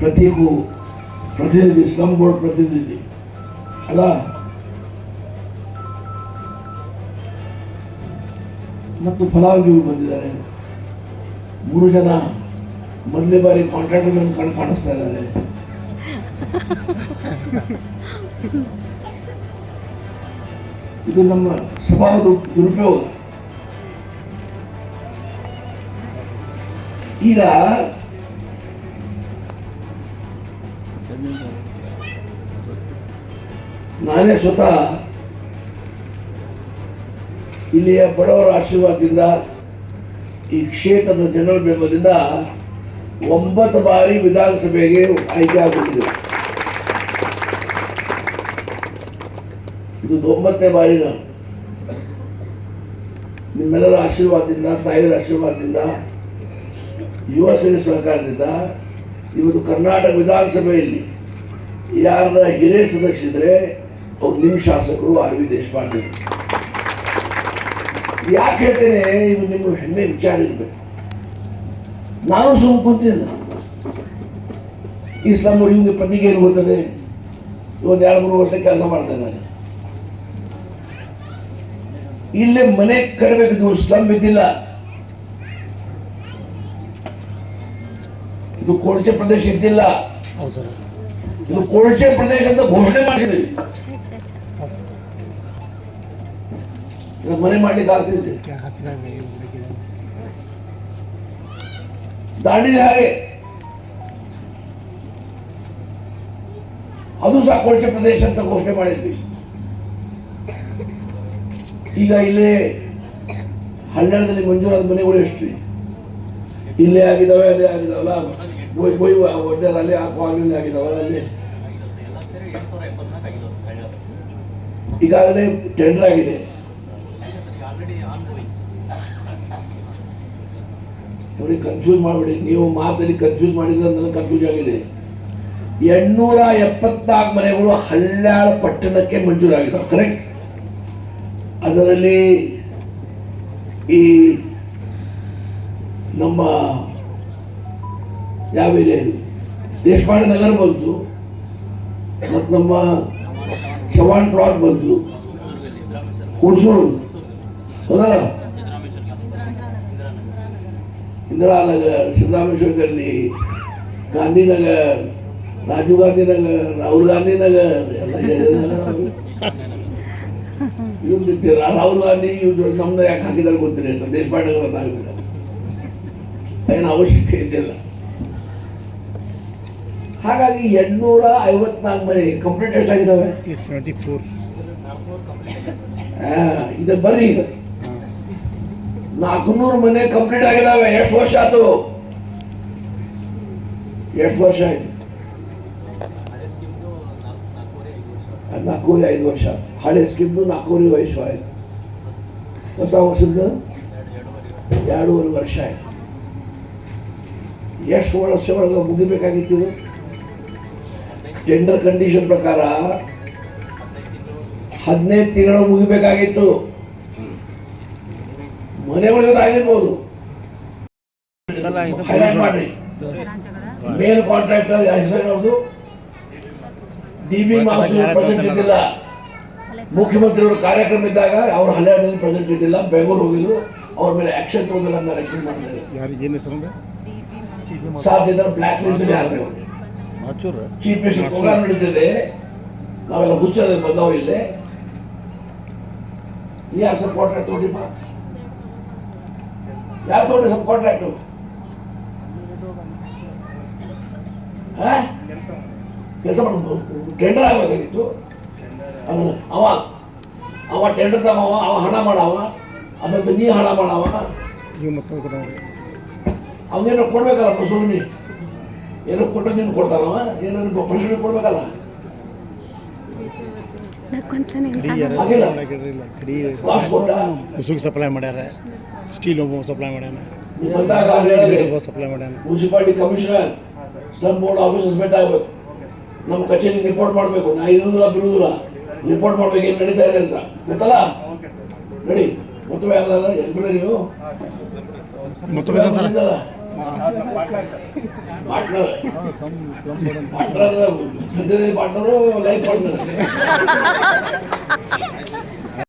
ಪ್ರತೀಕು ಪ್ರತಿನಿಧಿ slum board ಪ್ರತಿನಿಧಿ. ಅಲ್ಲ? ಮತ್ತು ಫಲಾನುಭವಿಗಳು ಬಂದಿದ್ದಾರೆ. ಮೂರು ಜನ ಮೊದಲನೇ ಬಾರಿ ಕಾಂಟ್ರಾಕ್ಟರ್ ಕಣ್ ಕಾಣಿಸ್ತಾ ಇದ್ದಾರೆ. ಇದು ನಮ್ಮ ಸಭಾದ ದುರುಪಯೋಗ. ಈಗ ನಾನೇ ಸ್ವತಃ ಇಲ್ಲಿಯ ಬಡವರ ಆಶೀರ್ವಾದದಿಂದ ಈ ಕ್ಷೇತ್ರದ ಜನರ ಬೆಂಬಲದಿಂದ ಒಂಬತ್ತು ಬಾರಿ ವಿಧಾನಸಭೆಗೆ ಆಯ್ಕೆ ಆಗುತ್ತಿದೆ. ಇದು ಒಂಬತ್ತನೇ ಬಾರಿ ನಾನು. ನಿಮ್ಮೆಲ್ಲರ ಆಶೀರ್ವಾದದಿಂದ, ತಾಯಿಯರ ಆಶೀರ್ವಾದದಿಂದ, ಯುವ ಸೇನೆ ಸಹಕಾರದಿಂದ ಇವತ್ತು ಕರ್ನಾಟಕ ವಿಧಾನಸಭೆಯಲ್ಲಿ ಯಾರ ಹಿರಿಯ ಸದಸ್ಯರಿದ್ರೆ ಅವ್ರು ನಿಮ್ಮ ಶಾಸಕರು ಆರ್ ವಿ ದೇಶಪಾಂಡೆ ಯಾಕೆ ಹೇಳ್ತೇನೆ, ಇದು ನಿಮ್ಮ ಹೆಮ್ಮೆ ವಿಚಾರ ಇರಬೇಕು. ನಾನು ಸುಮ್ಮ ಕುಂತಿಲ್ಲ ಸ್ಲಮ್ ಹಿಂಗೆ ಪಂದಿಗೆ ಏನು ಗೊತ್ತದೆ ಒಂದು ಎರಡು, ಮೂರು ವರ್ಷ ಕೆಲಸ ಮಾಡ್ತಾ ಇದ್ದಾನೆ ಇಲ್ಲೇ ಮನೆ ಕಟ್ಟಬೇಕಿದ್ದು ಸ್ಲಮ್ ಇದ್ದಿಲ್ಲ ಇದು ಕೊಳಚೆ ಪ್ರದೇಶ ಇದ್ದಿಲ್ಲ ಹೌದು ಸರ್ ಇದು ಕೊಳಚೆ ಪ್ರದೇಶ ಅಂತ ಘೋಷಣೆ ಮಾಡಿದ್ದೀವಿ ಇದು ಮನೆ ಮಾಡ್ಲಿಕ್ಕೆ ಆಗ್ತಿದೆ ದಾಂಡಿಲಿ ಹಾಗೆ ಅದು ಸಹ ಕೊಳಚೆ ಪ್ರದೇಶ ಅಂತ ಘೋಷಣೆ ಮಾಡಿದ್ವಿ ಈಗ ಇಲ್ಲೇ ಹನ್ನೆರಡರಲ್ಲಿ ಮಂಜೂರಾದ ಮನೆಗಳು ಎಷ್ಟು ಇಲ್ಲೇ ಆಗಿದಾವೆ ಅಲ್ಲಿ ಆಗಿದಾವಲ್ಲ ಬೊಯ್ ಬೊಯ್ ಒಡ್ಡಲ್ಲಿ ಅಲ್ಲಿ ಆಗಿದಾವಲ್ಲ ಅಲ್ಲಿ? ಈಗಾಗಲೇ ಟೆಂಡರ್ ಆಗಿದೆ. ನೋಡಿ ಕನ್ಫ್ಯೂಸ್ ಮಾಡಬೇಡಿ. ನೀವು ಮಾತಲ್ಲಿ ಕನ್ಫ್ಯೂಸ್ ಮಾಡಿದ್ರೆ ನನಗೆ ಕನ್ಫ್ಯೂಸ್ ಆಗಿದೆ. ಎಂಟುನೂರ ಎಪ್ಪತ್ನಾಲ್ಕು ಮನೆಗಳು ಹಳ್ಳಾಳ ಪಟ್ಟಣಕ್ಕೆ ಮಂಜೂರಾಗಿದ್ದಾವೆ ಕರೆಕ್ಟ್ ಅದರಲ್ಲಿ ಈ ನಮ್ಮ ಯಾವ ಏರಿಯಾ ದೇಶಪಾಂಡ ನಗರ ಬಂತು. ಮತ್ತು ನಮ್ಮ ಚವಾಣ್ ಪ್ಲಾಟ್ ಬಂತು. ಹುಣಸೂರು. ಹೌದಾ? ಇಂದಿರಾನಗರ್ ಸಿದ್ದರಾಮೇಶ್ವರದಲ್ಲಿ ಗಾಂಧಿನಗರ್, ರಾಜೀವ್ ಗಾಂಧಿ ನಗರ್ ರಾಹುಲ್ ಗಾಂಧಿ ನಗರ್ ಎಲ್ಲ ಇವ್ರು ರಾಹುಲ್ ಗಾಂಧಿ, ಇವ್ರು ನಮ್ದು ಯಾಕೆ ಹಾಕಿದಾರೆ ಗೊತ್ತಿಲ್ಲ. ದೇಶಪಾಂಡೆ ನಗರ ಏನು ಅವಶ್ಯಕತೆ ಇದ್ದಿಲ್ಲ ಹಾಗಾಗಿ ಎಂಟುನೂರ ಐವತ್ನಾಲ್ಕು ಮನೆ ಕಂಪ್ಲೀಟ್ ಎಷ್ಟಾಗಿದ್ದಾವೆ ಇದು ಬರ್ರಿ. ಈಗ ನಾಲ್ಕುನೂರು ಮನೆ ಕಂಪ್ಲೀಟ್ ಆಗಿದಾವೆ ಎಷ್ಟು ವರ್ಷ ಆಯ್ತು? ಎಷ್ಟು ವರ್ಷ ಆಯ್ತು? ನಾಲ್ಕೂವರೆ ಐದು ವರ್ಷ. ಹಳೆ ಸ್ಕೀಮ್ದು ನಾಲ್ಕೂವರೆ ವಯಸ್ಸು ಆಯ್ತು. ಹೊಸ ವರ್ಷದ್ದು? ಎರಡೂವರೆ ವರ್ಷ ಆಯ್ತು. ಎಷ್ಟು ವರ್ಷ ಒಳಗೆ ಮುಗಿಬೇಕಾಗಿತ್ತು? ಟೆಂಡರ್ ಕಂಡೀಷನ್ ಪ್ರಕಾರ ಹದಿನೈದು ತಿಂಗಳು ಮುಗಿಬೇಕಾಗಿತ್ತು. ಮನೆ ಆಗಿರ್ಬೋದು. ಹೈಲೈಟ್ ಮೇನ್ ಕಾಂಟ್ರಾಕ್ಟರ್ ಹೆಸರು ಡಿ ಬಿ ಮಾಸು ಪ್ರೆಸೆಂಟ್ ಇದ್ದಿಲ್ಲ. ಮುಖ್ಯಮಂತ್ರಿಗಳು ಕಾರ್ಯಕ್ರಮ ಇದ್ದಾಗ ಅವರು ಹಳ್ಳಿಯಲ್ಲಿ ಪ್ರೆಸೆಂಟ್ ಇದ್ದಿಲ್ಲ. ಬೆಂಗಳೂರು ಹೋಗಿದ್ರು. ಅವ್ರ ಮೇಲೆ ಆಕ್ಷನ್ ತಗೊಂಡಿಲ್ಲ ಅಂತ ರೆಕಮೆಂಡ್ ಮಾಡಿದ್ದಾರೆ ಸಾಧ್ಯ black list chief minister program ನಡೀತಿದೆ ನಾವೆಲ್ಲ ಹುಚ್ಚದ ಬಂದವು ಇಲ್ಲೇ. ಯಾರು ಸಬ್ ಕಾಂಟ್ರಾಕ್ಟ್ ತಗೊಂಡಿಪ್ಪ ಯಾರು ತಗೊಂಡ್ರಿ ಸಬ್ ಕಾಂಟ್ರಾಕ್ಟು ಕೆಲಸ ಮಾಡ್ಬೋದು ಟೆಂಡರ್ ಆಗಬೇಕಾಗಿತ್ತು. ಅದನ್ನ ಅವ ಅವ ಟೆಂಡರ್ ತಗವ ಅವ ಹಣ ಮಾಡವ. ಅದನ್ನು ನೀ ಹಣ ಮಾಡವ. ನೀವು ಮತ್ತೆ ಅವನೇನೋ ಕೊಡ್ಬೇಕಲ್ಲ ಮುಸುಲ್ಮಿ ಏನೋ ಕೊಟ್ಟು ನೀನು ಕೊಡ್ತಾರಲ್ಲ ಏನಾದ್ರು ಪ್ರಶ್ನೆ ಕೊಡ್ಬೇಕಲ್ಲ? ಉಸುಗ್ ಸಪ್ಲೈ ಮಾಡ್ಯಾರ. ಸ್ಟೀಲ್ ಒಬ್ಬ ಸಪ್ಲೈ ಮಾಡ್ಯಾನ. ಒಬ್ಬ ಸಪ್ಲೈ ಮಾಡ್ಯಾನ. Municipality commissioner slum board officers ಭೇಟಿ ಆಗ್ಬೇಕು. ನಮ್ಮ ಕಚೇರಿಗೆ ರಿಪೋರ್ಟ್ ಮಾಡಬೇಕು. ನಾ ಇರುವುದಿಲ್ಲ ಬಿಡುವುದಿಲ್ಲ ರಿಪೋರ್ಟ್ ಮಾಡ್ಬೇಕು ಏನು ನಡೀತಾ ಇದೆ ಅಂತ. ಗೊತ್ತಲ್ಲ? ನಡಿ. ಮತ್ತೊಮ್ಮೆ ಯಾವ್ದಲ್ಲ ಎಂಟ್ನೂರು ನೀವು. ಮೊತ್ತ ಬೇಡ ಸರ್ ಪಾರ್ಟ್ನರ್